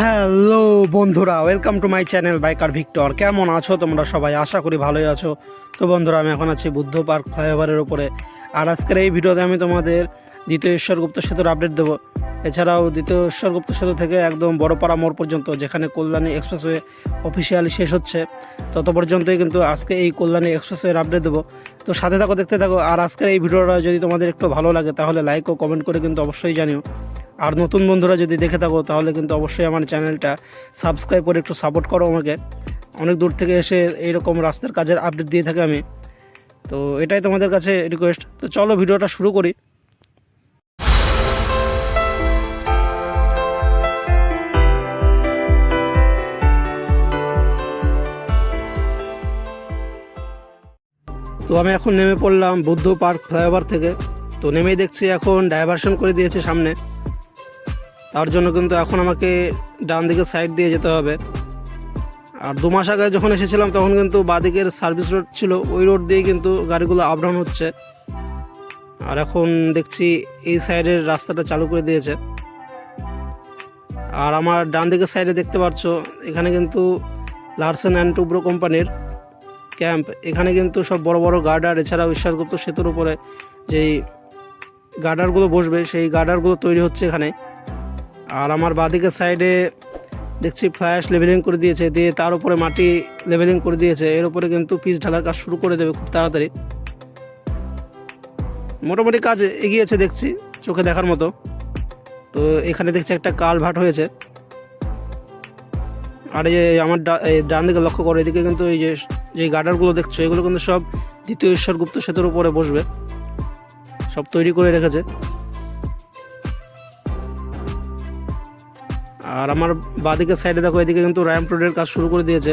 Hello বন্ধুরা welcome to my channel biker Victor কেমন আছো তোমরা সবাই? আশা করি ভালোই আছো। তো বন্ধুরা, আমি এখন আছি বুদ্ধ পার্ক ফ্লাইওভারের উপরে। আর আজকের এই ভিডিওতে আমি তোমাদের দ্বিতীয় ঈশ্বর গুপ্ত সেতুর আপডেট দেবো। এছাড়াও দ্বিতীয় ঈশ্বর গুপ্ত সেতু থেকে একদম বড়পাড়া মোড় পর্যন্ত, যেখানে কল্যাণী এক্সপ্রেসওয়ে অফিসিয়ালি শেষ হচ্ছে, তত পর্যন্তই কিন্তু আজকে এই কল্যাণী এক্সপ্রেসওয়ের আপডেট দেবো। তো সাথে থাকো, দেখতে থাকো। আর আজকের এই ভিডিওটা যদি তোমাদের একটু ভালো লাগে, তাহলে লাইক ও কমেন্ট করে কিন্তু অবশ্যই জানিও। আর নতুন বন্ধুরা যদি দেখে থাকো, তাহলে কিন্তু অবশ্যই আমার চ্যানেলটা সাবস্ক্রাইব করে একটু সাপোর্ট করো আমাকে। অনেক দূর থেকে এসে এইরকম রাস্তার কাজের আপডেট দিয়ে থাকি আমি। তো এটাই তোমাদের কাছে রিকোয়েস্ট তো চলো ভিডিওটা শুরু করি। তো আমি এখন নেমে পড়লাম বুদ্ধ পার্ক ফ্লাইওভার থেকে। তো নেমেই দেখছি এখন ডাইভারশন করে দিয়েছে সামনে। তার জন্য কিন্তু এখন আমাকে ডান দিকের সাইড দিয়ে যেতে হবে। আর দু মাস আগে যখন এসেছিলাম, তখন কিন্তু বাদিকের সার্ভিস রোড ছিল, ওই রোড দিয়ে কিন্তু গাড়িগুলো আপ ডাউন হচ্ছে। আর এখন দেখছি এই সাইডের রাস্তাটা চালু করে দিয়েছে। আর আমার ডান দিকের সাইডে দেখতে পাচ্ছ, এখানে কিন্তু লার্সেন অ্যান্ড টুব্রো কোম্পানির ক্যাম্প এখানে কিন্তু সব বড় বড় গার্ডার এছাড়াও ঈশ্বরগুপ্ত সেতুর উপরে যেই গার্ডারগুলো বসবে, সেই গার্ডারগুলো তৈরি হচ্ছে এখানে। আর আমার বাদিকের সাইডে দেখছি ফ্ল্যাশ লেভেলিং করে দিয়েছে, দিয়ে তার উপরে মাটি লেভেলিং করে দিয়েছে। এর উপরে কিন্তু পিচ ঢালার কাজ শুরু করে দেবে খুব তাড়াতাড়ি। মোটামুটি কাজ এগিয়েছে দেখছি, চোখে দেখার মতো। তো এখানে দেখছি একটা কাল ভাট হয়েছে। আর এই যে আমার ডান দিকে লক্ষ্য করো, এদিকে কিন্তু এই যে যে গার্ডারগুলো দেখছ, এগুলো কিন্তু সব দ্বিতীয় ঈশ্বরগুপ্ত সেতুর উপরে বসবে। সব তৈরি করে রেখেছে। আর আমার বাদিকে সাইডে দেখো, এদিকে কিন্তু র্যাম্প রোডের কাজ শুরু করে দিয়েছে।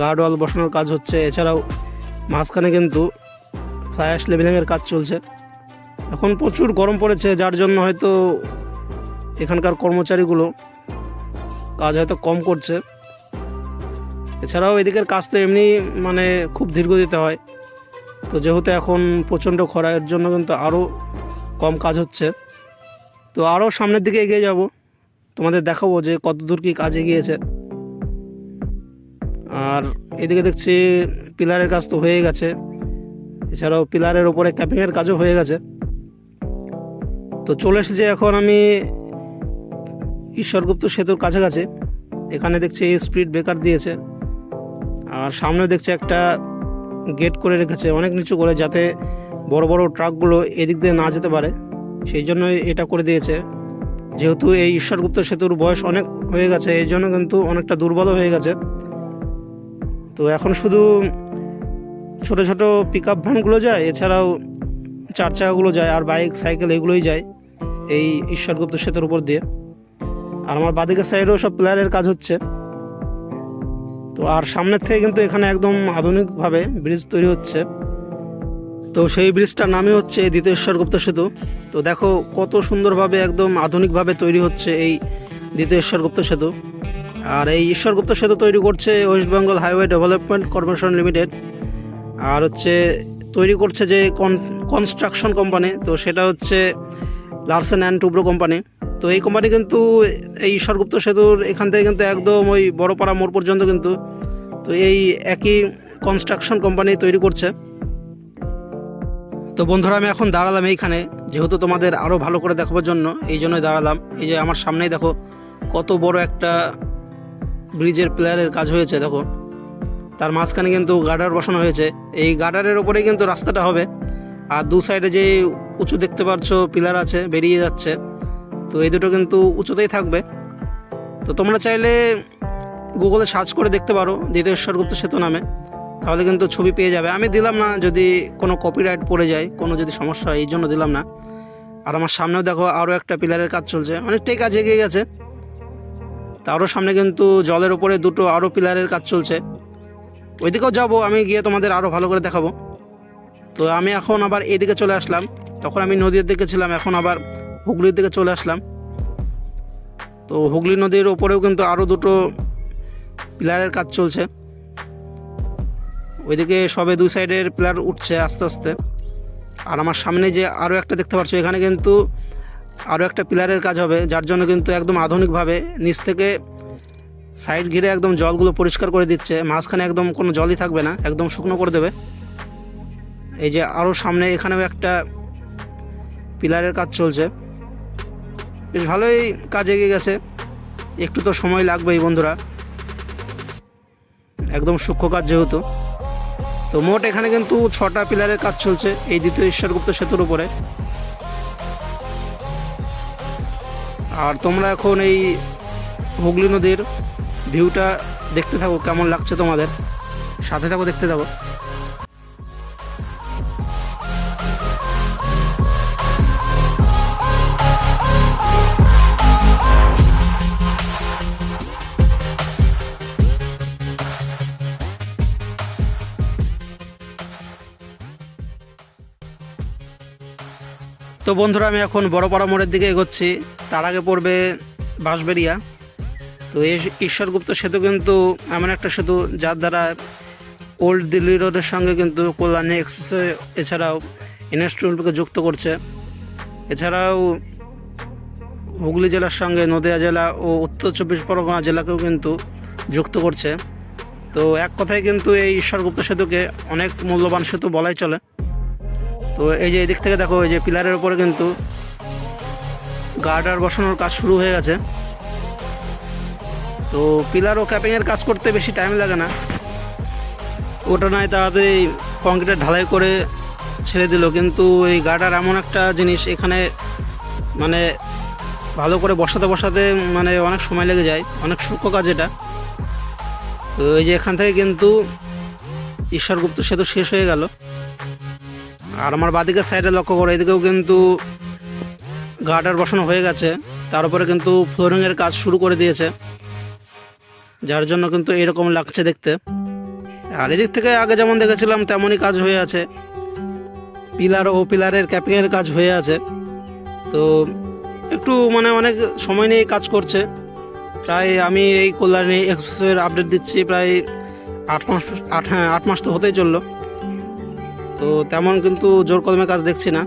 গার্ড ওয়াল বসানোর কাজ হচ্ছে। এছাড়াও মাঝখানে কিন্তু ফ্লাইশ লেভেলিংয়ের কাজ চলছে। এখন প্রচুর গরম পড়েছে, যার জন্য হয়তো এখানকার কর্মচারীগুলো কাজ হয়তো কম করছে। এছাড়াও এদিকের কাজ তো এমনি মানে খুব দীর্ঘ দিতে হয়। তো যেহেতু এখন প্রচণ্ড খরা, এর জন্য কিন্তু আরও কম কাজ হচ্ছে। তো আরও সামনের দিকে এগিয়ে যাব। তোমাদের দেখাবো যে কত দূর কী কাজ এগিয়েছে আর এদিকে দেখছি পিলারের কাজ তো হয়ে গেছে। এছাড়াও পিলারের ওপরে ক্যাপিংয়ের কাজও হয়ে গেছে। তো চলে এসেছে এখন আমি ঈশ্বরগুপ্ত সেতুর কাছাকাছি। এখানে দেখছি স্পিড ব্রেকার দিয়েছে। আর সামনে দেখছি একটা গেট করে রেখেছে, অনেক নিচু করে, যাতে বড় বড় ট্রাকগুলো এদিক দিয়ে না যেতে পারে। সেই জন্য এটা করে দিয়েছে। যেহেতু এই ঈশ্বরগুপ্ত সেতুর বয়স অনেক হয়ে গেছে, এই জন্য কিন্তু অনেকটা দুর্বল হয়ে গেছে। তো এখন শুধু ছোট ছোট পিক আপ ভ্যানগুলো যায়, এছাড়াও চার চাকাগুলো যায়, আর বাইক সাইকেল এগুলোই যায় এই ঈশ্বরগুপ্ত সেতুর উপর দিয়ে। আর আমার বাদিকের সাইডেও সব প্লেয়ারের কাজ হচ্ছে। তো আর সামনের থেকে কিন্তু এখানে একদম আধুনিকভাবে ব্রিজ তৈরি হচ্ছে। তো সেই ব্রিজটার নামই হচ্ছে দ্বিতীয় ঈশ্বরগুপ্ত সেতু। তো দেখো কত সুন্দরভাবে একদম আধুনিকভাবে তৈরি হচ্ছে এই দ্বিতীয় ঈশ্বরগুপ্ত সেতু। আর এই ঈশ্বরগুপ্ত সেতু তৈরি করছে West Bengal highway development corporation limited. আর হচ্ছে তৈরি করছে যে কনস্ট্রাকশন কোম্পানি, তো সেটা হচ্ছে লার্সেন অ্যান্ড টুব্রো কোম্পানি। তো এই কোম্পানি কিন্তু এই ঈশ্বরগুপ্ত সেতুর এখান থেকে কিন্তু একদম ওই বড়পাড়া মোড় পর্যন্ত কিন্তু তো এই একই কনস্ট্রাকশন কোম্পানি তৈরি করছে। তো বন্ধুরা, আমি এখন দাঁড়ালাম এইখানে। যেহেতু তোমাদের আরও ভালো করে দেখাবার জন্য, এই জন্যই দাঁড়ালাম। এই যে আমার সামনেই দেখো, কত বড় একটা ব্রিজের প্লেয়ারের কাজ হয়েছে, দেখো। তার মাঝখানে কিন্তু গার্ডার বসানো হয়েছে। এই গার্ডারের ওপরেই কিন্তু রাস্তাটা হবে। আর দু সাইডে যে উঁচু দেখতে পাচ্ছ পিলার আছে, বেরিয়ে যাচ্ছে। তো এই দুটো কিন্তু উঁচুতেই থাকবে। তো তোমরা চাইলে গুগলে সার্চ করে দেখতে পারো দ্বিতীয় ঈশ্বরগুপ্ত সেতু নামে। তাহলে কিন্তু ছবি পেয়ে যাবে। আমি দিলাম না যদি কোনো কপিরাইট পড়ে যায়, কোনো যদি সমস্যা হয়, এই জন্য দিলাম না। আর আমার সামনেও দেখো আরও একটা পিলারের কাজ চলছে। অনেকটাই কাজ এগিয়ে গেছে। তারও সামনে কিন্তু জলের ওপরে দুটো আরও পিলারের কাজ চলছে। ওইদিকেও যাব, আমি গিয়ে তোমাদের আরও ভালো করে দেখাবো। তো আমি এখন আবার এদিকে চলে আসলাম। তখন আমি নদীর দিকে ছিলাম, এখন আবার হুগলির দিকে চলে আসলাম। তো হুগলি নদীর ওপরেও কিন্তু আরও দুটো পিলারের কাজ চলছে। ওইদিকে সবে দুই সাইডের পিলার উঠছে আস্তে আস্তে। আর আমার সামনে যে আরও একটা দেখতে পাচ্ছ, এখানে কিন্তু আরও একটা পিলারের কাজ হবে, যার জন্য কিন্তু একদম আধুনিকভাবে নিচ থেকে সাইড ঘিরে একদম জলগুলো পরিষ্কার করে দিচ্ছে। মাঝখানে একদম কোনো জলই থাকবে না, একদম শুকনো করে দেবে। এই যে আরও সামনে এখানেও একটা পিলারের কাজ চলছে। বেশ ভালোই কাজ এগিয়ে গেছে। একটু তো সময় লাগবেই বন্ধুরা। একদম সূক্ষ্ম কাজ যেহেতু। তো মোট এখানে কিন্তু ছটা পিলারের কাজ চলছে, এই দ্বিতীয় ঈশ্বরগুপ্ত সেতুর উপরে। আর তোমরা এখন এই হুগলি নদীর ভিউটা দেখতে থাকো, কেমন লাগছে তোমাদের? সাথে থাকো, দেখতে থাকো। তো বন্ধুরা, আমি এখন বড়পাড়া মোড়ের দিকে এগোচ্ছি। তার আগে পড়বে বাঁশবেরিয়া তো এই ঈশ্বরগুপ্ত সেতু কিন্তু এমন একটা সেতু, যার দ্বারা ওল্ড দিল্লি রোডের সঙ্গে কিন্তু কল্যাণী এক্সপ্রেসওয়ে এছাড়াও এনএসটুলকে যুক্ত করছে। এছাড়াও হুগলি জেলার সঙ্গে নদিয়া জেলা ও উত্তর চব্বিশ পরগনা জেলাকেও কিন্তু যুক্ত করছে। তো এক কথায় কিন্তু এই ঈশ্বরগুপ্ত সেতুকে অনেক মূল্যবান সেতু বলাই চলে। তো এই যে এদিক থেকে দেখো, এই যে পিলারের উপরে কিন্তু গার্ডার বসানোর কাজ শুরু হয়ে গেছে। তো পিলার ও ক্যাপিংয়ের কাজ করতে বেশি টাইম লাগে না। ওটা নয় তাড়াতাড়ি কংক্রিটের ঢালাই করে ছেড়ে দিল। কিন্তু এই গার্ডার এমন একটা জিনিস, এখানে মানে ভালো করে বসাতে বসাতে মানে অনেক সময় লেগে যায়। অনেক সূক্ষ্ম কাজ এটা। তো এই যে এখান থেকে কিন্তু ঈশ্বরগুপ্ত সেতু শেষ হয়ে গেল। আর আমার বাদিকের সাইডে লক্ষ্য করো, এদিকেও কিন্তু গার্ডার বসানো হয়ে গেছে। তার উপরে কিন্তু ফ্লোরিংয়ের কাজ শুরু করে দিয়েছে, যার জন্য কিন্তু এরকম লাগছে দেখতে। আর এদিক থেকে আগে যেমন দেখেছিলাম, তেমনই কাজ হয়ে আছে। পিলার ও পিলারের ক্যাপিংয়ের কাজ হয়ে আছে। তো একটু মানে অনেক সময় নিয়ে কাজ করছে। প্রায় আমি এই কল্যাণী এক্সপ্রেসের আপডেট দিচ্ছি, প্রায় আট মাস, আট হ্যাঁ আট মাস তো হতেই চলল। তো তেমন কিন্তু জোর কদমে কাজ দেখছি না।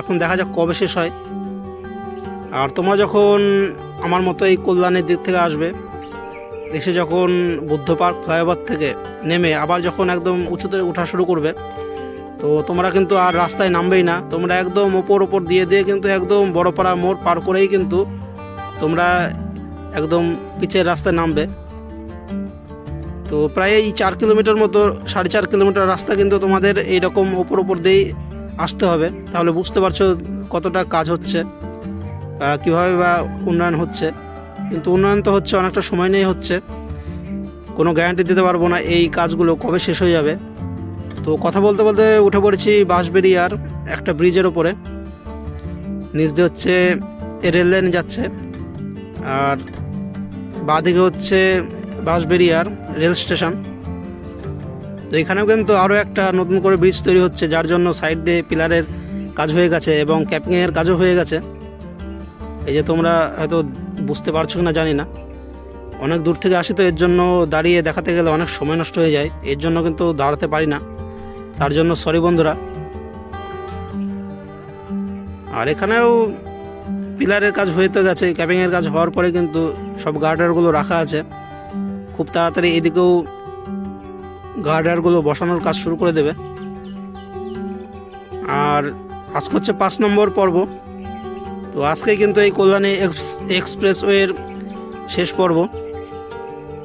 এখন দেখা যাক কবে শেষ হয়। আর তোমরা যখন আমার মতো এই কল্যাণের দিক থেকে আসবে এসে যখন বুদ্ধ পার্ক, ফ্লাইওভার থেকে নেমে আবার যখন একদম উঁচুতে ওঠা শুরু করবে, তো তোমরা কিন্তু আর রাস্তায় নামবেই না। তোমরা একদম ওপর ওপর দিয়ে দিয়ে কিন্তু একদম বড়পাড়া মোড় পার করেই কিন্তু তোমরা একদম পিচের রাস্তায় নামবে। তো প্রায় এই চার কিলোমিটার মতো, সাড়ে চার কিলোমিটার রাস্তা কিন্তু তোমাদের এইরকম ওপর ওপর দিয়েই আসতে হবে। তাহলে বুঝতে পারছ কতটা কাজ হচ্ছে কীভাবে বা উন্নয়ন হচ্ছে। কিন্তু উন্নয়ন তো হচ্ছে, অনেকটা সময় নিয়ে হচ্ছে। কোনো গ্যারান্টি দিতে পারব না, এই কাজগুলো কবে শেষ হয়ে যাবে। তো কথা বলতে বলতে উঠে পড়েছি বাঁশবেরিয়ার একটা ব্রিজের ওপরে নিচ দিয়ে হচ্ছে রেল লাইন যাচ্ছে। আর বাঁদিকে হচ্ছে বাঁশবেরিয়ার রেল স্টেশন। তো এখানেও কিন্তু আরও একটা নতুন করে ব্রিজ তৈরি হচ্ছে, যার জন্য সাইড দিয়ে পিলারের কাজ হয়ে গেছে এবং ক্যাপিংয়ের কাজও হয়ে গেছে। এই যে তোমরা হয়তো বুঝতে পারছ কি না জানি না। অনেক দূর থেকে আসি তো, এর জন্য দাঁড়িয়ে দেখাতে গেলে অনেক সময় নষ্ট হয়ে যায়। এর জন্য কিন্তু দাঁড়াতে পারি না। তার জন্য সরি বন্ধুরা। আর এখানেও পিলারের কাজ হয়ে তো গেছে ক্যাপিংয়ের কাজ হওয়ার পরে কিন্তু সব গার্ডারগুলো রাখা আছে। খুব তাড়াতাড়ি এদিকেও গার্ডারগুলো বসানোর কাজ শুরু করে দেবে। আর আজকে হচ্ছে পাঁচ নম্বর পর্ব। তো আজকে কিন্তু এই কল্যাণী এক্স- এক্সপ্রেসওয়ের শেষ পর্ব।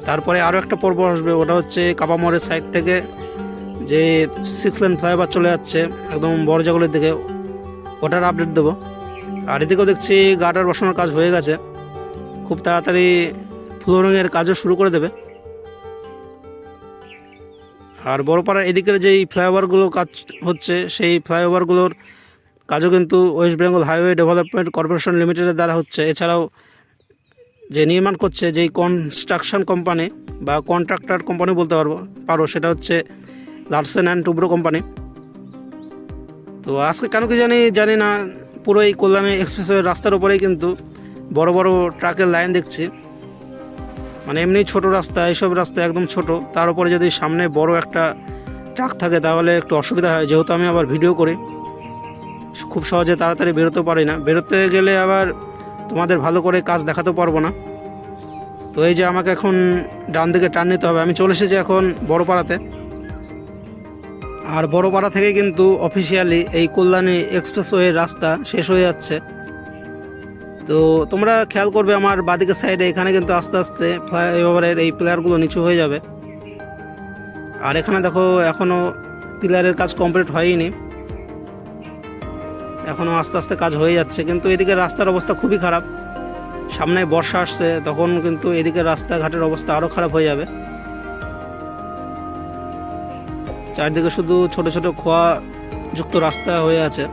তারপরে আরও একটা পর্ব আসবে, ওটা হচ্ছে কাপামোড়ের সাইড থেকে যে সিক্স লেন ফ্লাইওভার চলে যাচ্ছে একদম বড়জাগুলির দিকে, ওটার আপডেট দেবো। আর এদিকেও দেখছি গার্ডার বসানোর কাজ হয়ে গেছে। খুব তাড়াতাড়ি ফ্লোরিংয়ের কাজও শুরু করে দেবে। আর বড়পাড়ার এদিকের যেই ফ্লাইওভারগুলো কাজ হচ্ছে, সেই ফ্লাইওভারগুলোর কাজও কিন্তু West Bengal highway development corporation লিমিটেডের দ্বারা হচ্ছে। এছাড়াও যে নির্মাণ করছে, যেই কনস্ট্রাকশন কোম্পানি বা কন্ট্রাক্টর কোম্পানি বলতে পারব, পারো, সেটা হচ্ছে লার্সেন অ্যান্ড টুব্রো কোম্পানি। তো আজকে কেন কি জানি জানি না, পুরো এই কল্যাণী এক্সপ্রেসওয়ের রাস্তার উপরেই কিন্তু বড় বড় ট্রাকের লাইন দেখছি। মানে এমনি ছোট রাস্তা, এইসব রাস্তা একদম ছোট। তার উপরে যদি সামনে বড় একটা ট্রাক থাকে, তাহলে একটু অসুবিধা হয়। যেহেতু আমি আবার ভিডিও করি, খুব সহজে তাড়াতাড়ি বেরোতে পারি না। বেরোতে গেলে আবার তোমাদের ভালো করে কাজ দেখাতে পারব না। তো এই যে আমাকে এখন ডান দিকে টান নিতে হবে। আমি চলে এসেছি এখন বড়পাড়াতে। আর বড়পাড়া থেকে কিন্তু অফিসিয়ালি এই কল্যাণী এক্সপ্রেসওয়ে রাস্তা শেষ হয়ে যাচ্ছে। তো তোমরা খেয়াল করবে আমার বাদিকের সাইডে এখানে কিন্তু আস্তে আস্তে ফ্লাইওভারের এই প্লেয়ারগুলো নিচু হয়ে যাবে। আর এখানে দেখো এখনও পিলারের কাজ কমপ্লিট হয়নি। এখনও আস্তে আস্তে কাজ হয়ে যাচ্ছে, কিন্তু এদিকে রাস্তার অবস্থা খুবই খারাপ। সামনে বর্ষা আসছে, তখন কিন্তু এদিকে রাস্তাঘাটের অবস্থা আরও খারাপ হয়ে যাবে। চারদিকে শুধু ছোট ছোট খোয়া যুক্ত রাস্তা হয়ে আছে।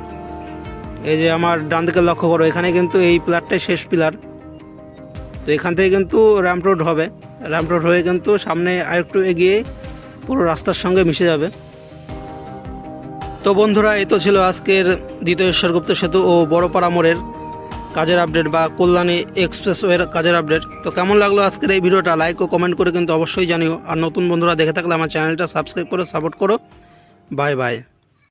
এই যে আমার ডান দিকে লক্ষ্য করো, এখানে কিন্তু এই পিলারটাই শেষ পিলার। তো এখান থেকে কিন্তু র্যাম্প রোড হবে। র্যাম্প রোড হয়ে কিন্তু সামনে আরেকটু এগিয়ে পুরো রাস্তার সঙ্গে মিশে যাবে। তো বন্ধুরা, এই তো ছিল আজকের দ্বিতীয় ঈশ্বরগুপ্ত সেতু ও বড়পাড়া মোড়ের কাজের আপডেট বা কল্যাণী এক্সপ্রেসওয়ের কাজের আপডেট তো কেমন লাগল আজকের এই ভিডিওটা? লাইক ও কমেন্ট করে কিন্তু অবশ্যই জানিও। আর নতুন বন্ধুরা দেখে থাকলে আমার চ্যানেলটা সাবস্ক্রাইব করে সাপোর্ট করো। Bye bye